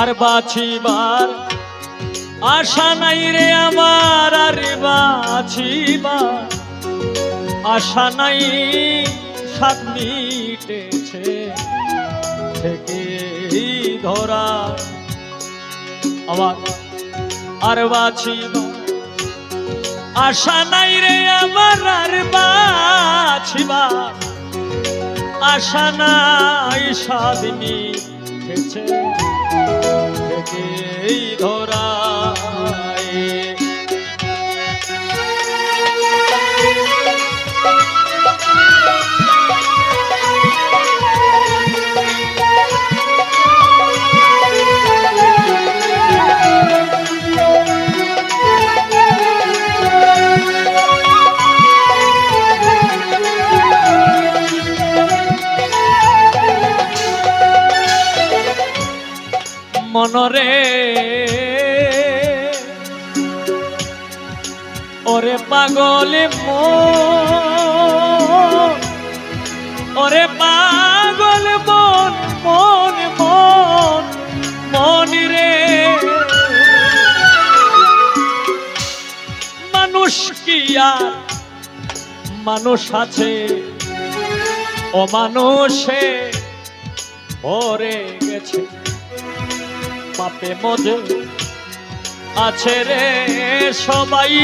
আর বাছিবার আশা নাই রে আমার, আর বাছিবার আশা নাই সাত মিটেছে থেকে ধরা আমার, আর বাছিবার আশা নাই রে আমার, আর বাছিবার আশা নাই স্বাদিনী খেছে থেকেই ধরায়। মনরে ওরে পাগলে মন ওরে পাগল মন মন মন মন রে। মানুষ কি আর? মানুষ আছে। অমানুষে ভরে গেছে। পাপে মজে আছে রে সবাই।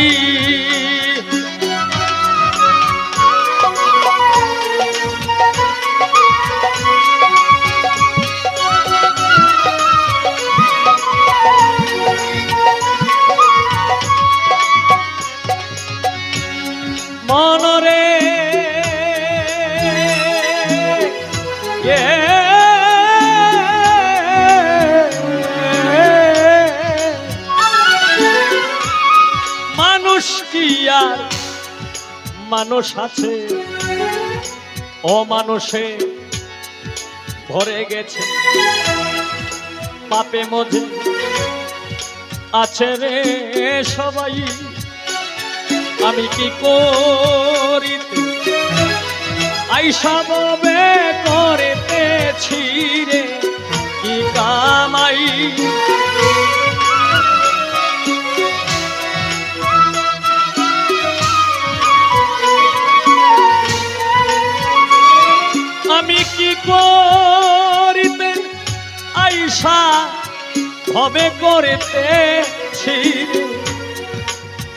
মানুষ আছে ও মানুষে ভরে গেছে। পাপে মধ্যে আছে রে সবাই, আমি কি করিতে? আইসা ববে করিতেছি রে, কি কামাই? করিতে আইসা হবে করিতেছি রে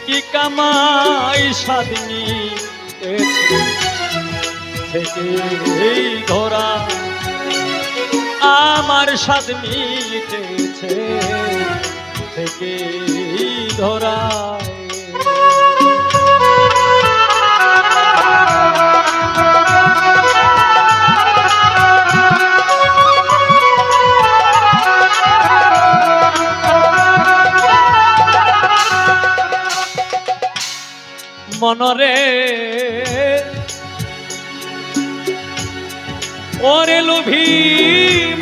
কি কামাই সাদিনী থেকে এই ধরা আমার স্বাদ মিটেছে। থেকে ধরা মনরে। ওরে লুভিম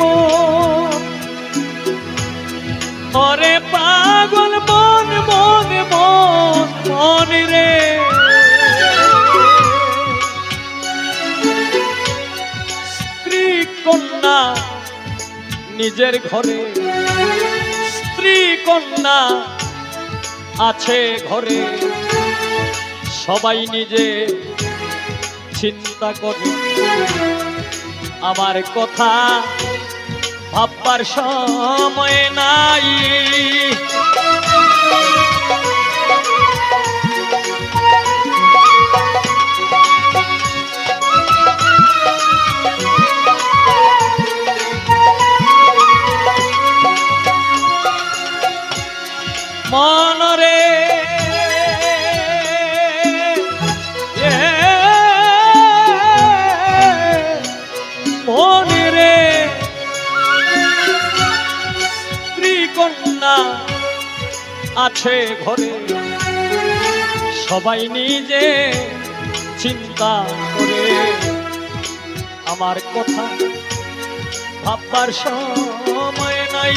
ওরে পাগল মন মন মন মন রে স্ত্রী কন্যা নিজের ঘরে, স্ত্রী কন্যা আছে ঘরে। সবাই নিজে চিন্তা করে। আমার কথা ভাববার সময় নাই। আছে ঘরে। সবাই নিজে চিন্তা করে। আমার কথা ভাববার সময় নাই।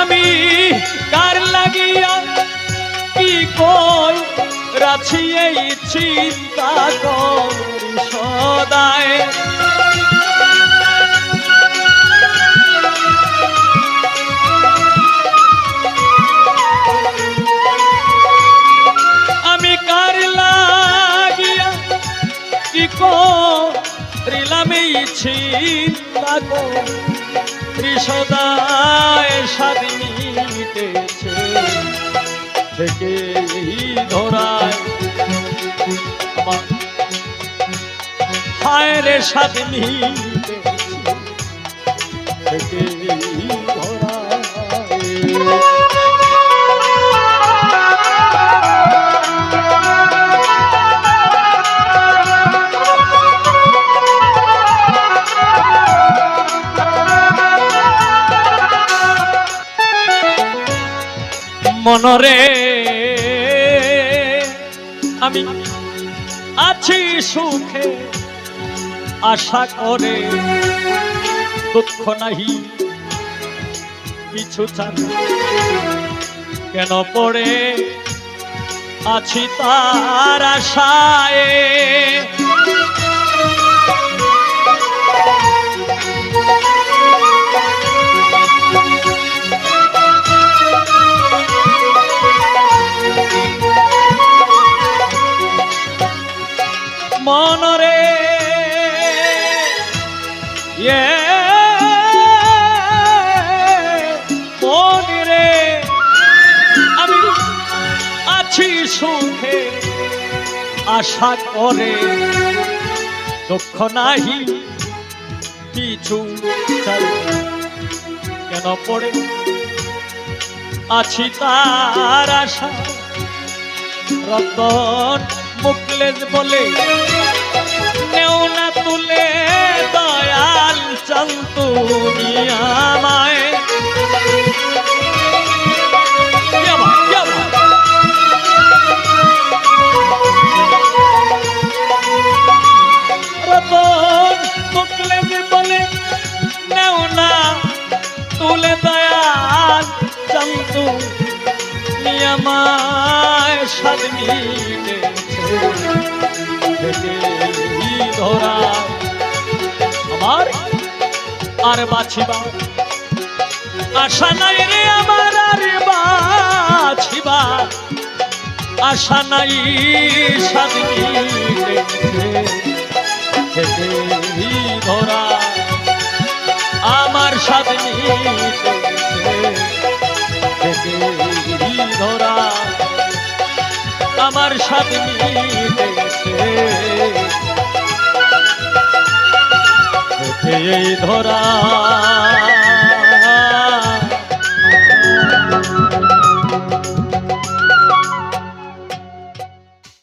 আমি কার লাগিয়া কি কই? রাছি এই চিন্তা করি। ত্রিলামেই ছিন্তা ত্রিশদায় স্বাধীন থেকে ধরায় হায় রে স্বাধীন থেকে ধরায়। মনরে। আমি আছি সুখে আশা করে, দুঃখ নাহি, কিছু চান কেন পড়ে আছি তার আশায়। সুখে আশা করে। দুঃখ নাহি কিছু কেন পড়ে? আছি তার আশা। রতন মুকলেশ বলে, নেও না তুলে দয়াল চাল তুমি আমায়। আমায় স্বাদ ধরা। আমার আর বাছিবা আশা নাই রে আমার আর বাছিবা আশা নাই স্বাদ ধরা। আমার স্বাদ মিটেছে ধরা। আমার সাথে ধরা।